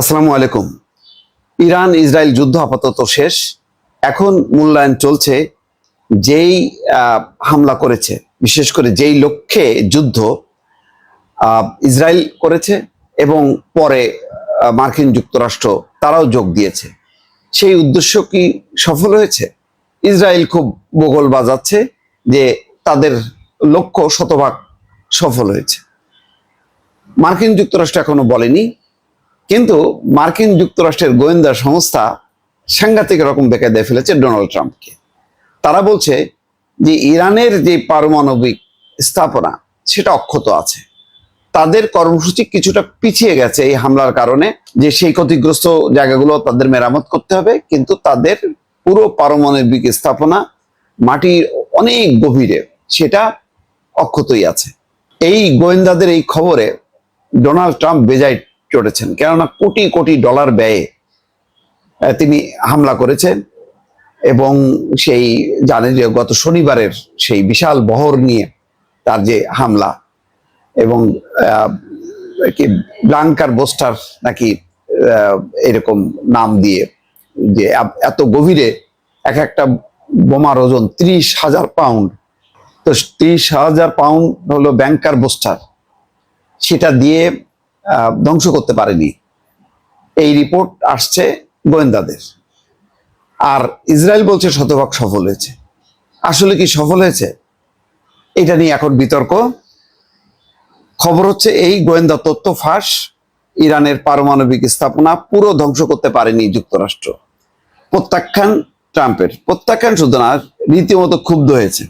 আসসালামু আলাইকুম। Iran, Israel যুদ্ধ আপাতত শেষ। এখন মূল্যায়ন চলছে যেই হামলা করেছে। বিশেষ করে যেই লক্ষ্যে যুদ্ধ ইসরায়েল করেছে এবং পরে মার্কিন যুক্তরাষ্ট্র তারাও যোগ দিয়েছে। সেই উদ্দেশ্য কি সফল হয়েছে? ইসরায়েল খুব বগল বাজাচ্ছে যে তাদের লক্ষ্য শতভাগ সফল হয়েছে। মার্কিন যুক্তরাষ্ট্র এখনও বলেনি কিন্তু মার্কিন যুক্তরাষ্ট্রের গোয়েন্দা সংস্থা সাংঘাতিক রকম বেঁকে দিয়ে ফেলেছে ডোনাল্ড ট্রাম্পকে। তারা বলছে যে ইরানের যে পারমাণবিক স্থাপনা, সেটা অক্ষত আছে। তাদের কর্মসূচি কিছুটা পিছিয়ে গেছে এই হামলার কারণে যে সেই ক্ষতিগ্রস্ত জায়গাগুলো তাদের মেরামত করতে হবে, কিন্তু তাদের পুরো পারমাণবিক স্থাপনা মাটির অনেক গভীরে, সেটা অক্ষতই আছে। এই গোয়েন্দাদের এই খবরে ডোনাল্ড ট্রাম্প বেজায় চড়েছেন কেননা কোটি কোটি ডলার ব্যয়ে তিনি হামলা করেছেন এবং সেই জানেন যে গত শনিবারের সেই বিশাল বহর নিয়ে তার যে হামলা এবং ব্লাঙ্কার বোস্টার নাকি এরকম নাম দিয়ে যে এত- গভীরে এক একটা বোমার ওজন ত্রিশ হাজার পাউন্ড। তো ত্রিশ হাজার পাউন্ড হলো ব্যাংকার বোস্টার। সেটা দিয়ে ধ্বংস করতে পারেনি। এই রিপোর্ট আসছে গোয়েন্দাদের। আর ইসরায়েল বলছে শতভাগ সফল হয়েছে। আসলে কি সফল হয়েছে? এটা নিয়ে এখন বিতর্ক। খবর হচ্ছে এই গোয়েন্দা তথ্য ফাঁস, ইরানের পারমাণবিক স্থাপনা পুরো ধ্বংস করতে পারেনি যুক্তরাষ্ট্র। প্রত্যাখ্যান ট্রাম্পের। প্রত্যাখ্যান শুধু না, রীতিমতো ক্ষুব্ধ হয়েছে।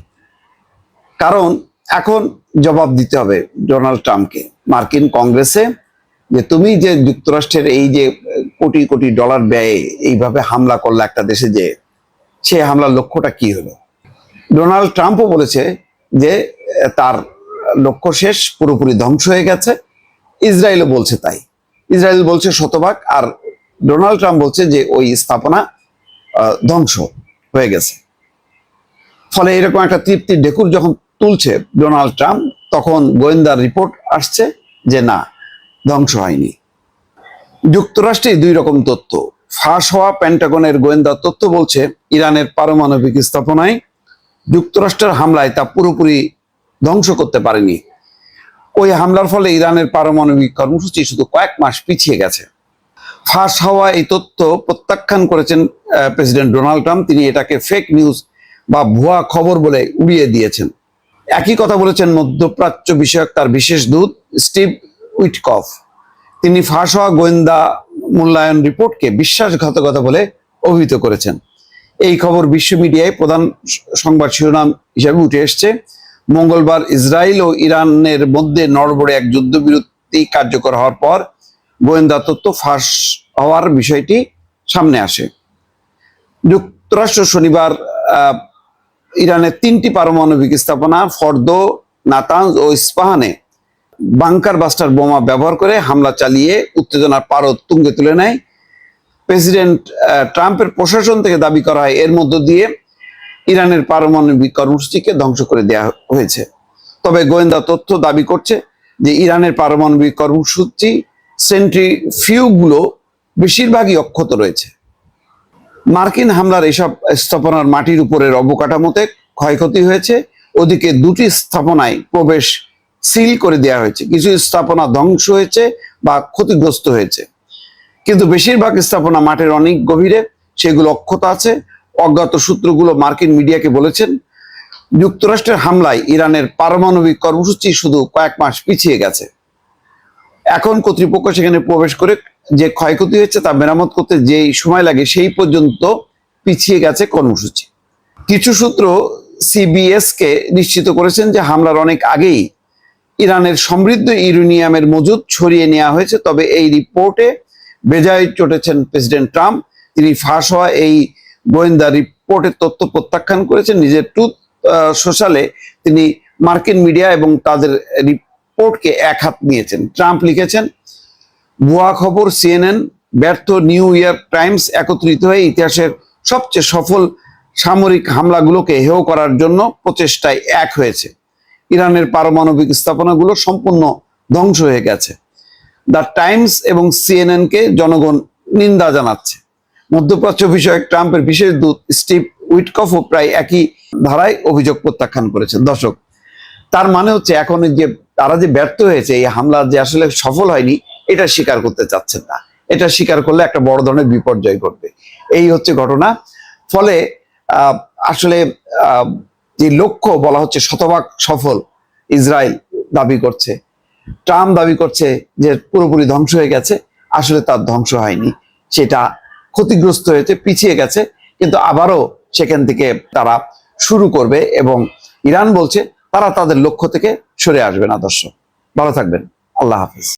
কারণ এখন জবাব দিতে হবে ডোনাল্ড ট্রাম্পকে। মার্কিন কংগ্রেসে যে তুমি যে যুক্তরাষ্ট্রের এই যে কোটি কোটি ডলার ব্যয়ে এইভাবে হামলা করলে একটা দেশে যে, সে হামলার লক্ষ্যটা কি হলো? ডোনাল্ড ট্রাম্পও বলেছে যে তার লক্ষ্য শেষ, পুরোপুরি ধ্বংস হয়ে গেছে। ইসরায়েলও বলছে তাই। ইসরায়েল বলছে শতভাগ, আর ডোনাল্ড ট্রাম্প বলছে যে, ওই স্থাপনা ধ্বংস হয়ে গেছে। ফলে এরকম একটা তৃপ্তির ঢেকুর যখন তুলছে ডোনাল্ড ট্রাম্প, তখন গোয়েন্দার রিপোর্ট আসছে যে, না ধ্বংস হয়নি। যুক্তরাষ্ট্রে দুই রকম তথ্য। ফাঁস হওয়া প্যান্টাগনের গোয়েন্দা তথ্য বলছে, ইরানের পারমাণবিক স্থাপনায় যুক্তরাষ্ট্রের হামলায় তা পুরোপুরি ধ্বংস করতে পারেনি। ওই হামলার ফলে ইরানের পারমাণবিক কর্মসূচি শুধু কয়েক মাস পিছিয়ে গেছে। ফাঁস হওয়া এই তথ্য প্রত্যাখ্যান করেছেন প্রেসিডেন্ট ডোনাল্ড ট্রাম্প। তিনি এটাকে ফেক নিউজ বা ভুয়া খবর বলে উড়িয়ে দিয়েছেন। একই কথা বলেছেন মধ্যপ্রাচ্য বিষয়ক তার বিশেষ দূত স্টিভ উইটকফ। তিনি ফাঁস হওয়া গোয়েন্দা মূল্যায়ন রিপোর্টকে বিশ্বাসঘাতকতা বলে অভিহিত করেছেন। এই খবর বিশ্ব মিডিয়ায় প্রধান সংবাদ শিরোনাম হিসাবে উঠে এসছে। মঙ্গলবার ইসরায়েল ও ইরানের মধ্যে নড়বড়ে এক যুদ্ধবিরতি কার্যকর হওয়ার পর গোয়েন্দা তথ্য ফাঁস হওয়ার বিষয়টি সামনে আসে। যুক্তরাষ্ট্র শনিবার ইরানের তিনটি পারমাণবিক স্থাপনা ফর্দ, নাতানজ ও ইস্পাহানে বাংকার বাস্টার বোমা ব্যবহার করে হামলা চালিয়ে উত্তেজনার পারদ তুঙ্গে তুলে নেয়। প্রেসিডেন্ট ট্রাম্পের প্রশাসন থেকে দাবি করা হয়, এর মধ্য দিয়ে ইরানের পারমাণবিক কর্মসূচিকে ধ্বংস করে দেওয়া হয়েছে। তবে গোয়েন্দা তথ্য দাবি করছে যে ইরানের পারমাণবিক কর্মসূচি সেন্ট্রিফিউগুলো বেশিরভাগই অক্ষত রয়েছে। মার্কিন হামলার এসব স্থাপনার মাটির উপরের অবকাঠামোতে ক্ষয়ক্ষতি হয়েছে। ওদিকে দুটি স্থাপনায় প্রবেশ সিল করে দেওয়া হয়েছে। কিছু স্থাপনা ধ্বংস হয়েছে বা ক্ষতিগ্রস্ত হয়েছে। কিন্তু বেশিরভাগ স্থাপনা মাঠের অনেক গভীরে সেগুলো অক্ষত আছে। অজ্ঞাত সূত্রগুলো মার্কিন মিডিয়াকে বলেছেন, যুক্তরাষ্ট্রের হামলায় ইরানের পারমাণবিক কর্মসূচি শুধু কয়েক মাস পিছিয়ে গেছে। এখন কর্তৃপক্ষ সেখানে প্রবেশ করে যে ক্ষয়ক্ষতি হয়েছে তা মেরামত করতে যেই সময় লাগে সেই পর্যন্ত পিছিয়ে গেছে কর্মসূচি। কিছু সূত্র সিবিএস কে নিশ্চিত করেছেন যে হামলার অনেক আগেই ইরানের সমৃদ্ধ ইউরেনিয়ামের মজুদ ছড়িয়ে নেওয়া হয়েছে, তবে এই রিপোর্টে বেজায় চটেছেন প্রেসিডেন্ট ট্রাম্প। তিনি ফাঁস হওয়া এই গোয়েন্দা রিপোর্টের তথ্য প্রত্যাখ্যান করেছেন। নিজের টুথ সোশ্যালে তিনি মার্কিন মিডিয়া এবং তাদের রিপোর্টকে এক হাত নিয়েছেন। ট্রাম্প লিখেছেন, ভুয়া খবর সিএনএন, ব্যর্থ নিউ ইয়র্ক টাইমস একত্রিত হয়ে ইতিহাসের সবচেয়ে সফল সামরিক হামলাগুলোকে হেয় করার জন্য প্রচেষ্টায় এক হয়েছে। ইরানের পারমাণবিক স্থাপনাগুলো সম্পূর্ণ ধ্বংস হয়ে গেছে। দ্য টাইমস এবং সিএনএন কে জনগণ নিন্দা জানাচ্ছে। মধ্যপ্রাচ্য বিষয়ক ট্রাম্পের বিশেষ দূত স্টিভ উইটকফও প্রায় একই ধারায় অভিযোগ প্রত্যাখ্যান করেছেন। দর্শক, তার মানে হচ্ছে এখন যে তারা যে ব্যর্থ হয়েছে, এই হামলা যে আসলে সফল হয়নি, এটা স্বীকার করতে চাচ্ছেন না। এটা স্বীকার করলে একটা বড় ধরনের বিপর্যয় ঘটবে। এই হচ্ছে ঘটনা। ফলে আসলে যে লক্ষ্য বলা হচ্ছে শতভাগ সফল ইসরায়েল দাবি করছে। ট্রাম্প দাবি করছে যে পুরোপুরি ধ্বংস হয়ে গেছে, আসলে তার ধ্বংস হয়নি। সেটা ক্ষতিগ্রস্ত হয়েছে, পিছিয়ে গেছে, কিন্তু আবারও সেখান থেকে তারা শুরু করবে এবং ইরান বলছে তারা তাদের লক্ষ্য থেকে সরে আসবে না, দর্শক। ভালো থাকবেন। আল্লাহ হাফিজ।